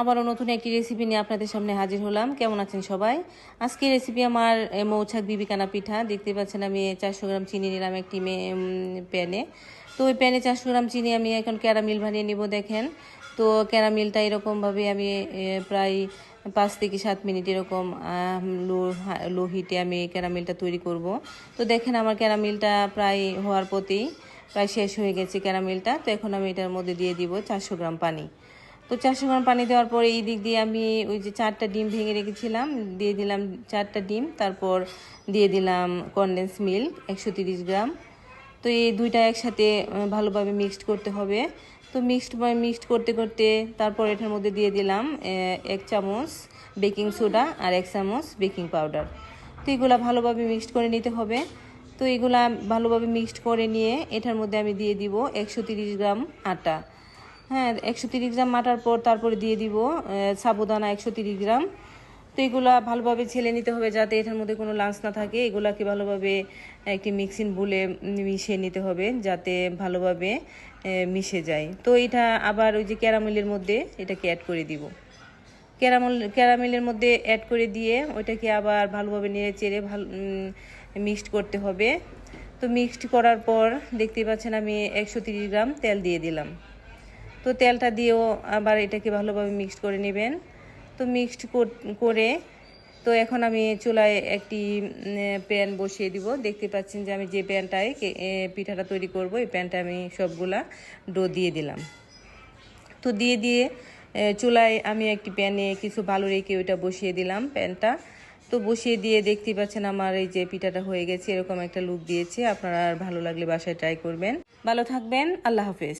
আবারও নতুন একটি রেসিপি নিয়ে আপনাদের সামনে হাজির হলাম। কেমন আছেন সবাই? আজকে রেসিপি আমার মৌছাক বিবিকানা পিঠা। দেখতে পাচ্ছেন আমি চারশো গ্রাম চিনি নিলাম একটি প্যানে। তো ওই প্যানে চারশো গ্রাম চিনি আমি এখন ক্যারামিল বানিয়ে নিব, দেখেন। তো ক্যারামিলটা এরকমভাবে আমি প্রায় পাঁচ থেকে সাত মিনিট এরকম লো লো হিটে আমি ক্যারামিলটা তৈরি করব। তো দেখেন আমার ক্যারামিলটা প্রায় হওয়ার প্রতি প্রায় শেষ হয়ে গেছে ক্যারামিলটা তো এখন আমি এটার মধ্যে দিয়ে দিব চারশো গ্রাম পানি। তো চারশো গ্রাম পানি দেওয়ার পরে এই দিক দিয়ে আমি ওই যে চারটা ডিম ভেঙে রেখেছিলাম, দিয়ে দিলাম চারটা ডিম, তারপর দিয়ে দিলাম কনডেন্স মিল্ক একশো গ্রাম। তো এই দুইটা একসাথে ভালোভাবে মিক্সড করতে হবে। তো মিক্সড মিক্সড করতে করতে তারপর এটার মধ্যে দিয়ে দিলাম এক চামচ বেকিং সোডা আর এক চামচ বেকিং পাউডার তো এগুলো ভালোভাবে মিক্সড করে নিতে হবে। তো এগুলা ভালোভাবে মিক্সড করে নিয়ে এটার মধ্যে আমি দিয়ে দিব একশো গ্রাম আটা। হ্যাঁ একশো তিরিশ গ্রাম মাটার পর তারপরে দিয়ে দিব সাবুদানা একশো তিরিশ গ্রাম। তো এগুলা ভালোভাবে ছেলে নিতে হবে যাতে এটার মধ্যে কোনো লাঞ্চ না থাকে। এগুলাকে ভালোভাবে একটি মিক্সিং বুলে মিশিয়ে নিতে হবে যাতে ভালোভাবে মিশে যায়। তো এটা আবার ওই যে ক্যারামেলের মধ্যে এটাকে অ্যাড করে দিব। ক্যারামেল, ক্যারামেলের মধ্যে অ্যাড করে দিয়ে ওইটাকে আবার ভালোভাবে নেড়ে চেড়ে ভালো মিক্সড করতে হবে। তো মিক্সড করার পর দেখতেই পাচ্ছেন আমি একশো গ্রাম তেল দিয়ে দিলাম। তো তেলটা দিয়েও আবার এটাকে ভালোভাবে মিক্সড করে নেবেন। তো মিক্সড করে তো এখন আমি চুলায় একটি প্যান বসিয়ে দিব। দেখতে পাচ্ছেন যে আমি যে প্যানটায় পিঠাটা তৈরি করব, এই প্যানটা আমি সবগুলা ডো দিয়ে দিলাম। তো দিয়ে দিয়ে চুলায় আমি একটি প্যানে কিছু ভালো রেখে ওইটা বসিয়ে দিলাম প্যানটা। তো বসিয়ে দিয়ে দেখতেই পাচ্ছেন আমার এই যে পিঠাটা হয়ে গেছে, এরকম একটা লুক দিয়েছে। আপনারা আর ভালো লাগলে বাসায় ট্রাই করবেন। ভালো থাকবেন, আল্লাহ হাফেজ।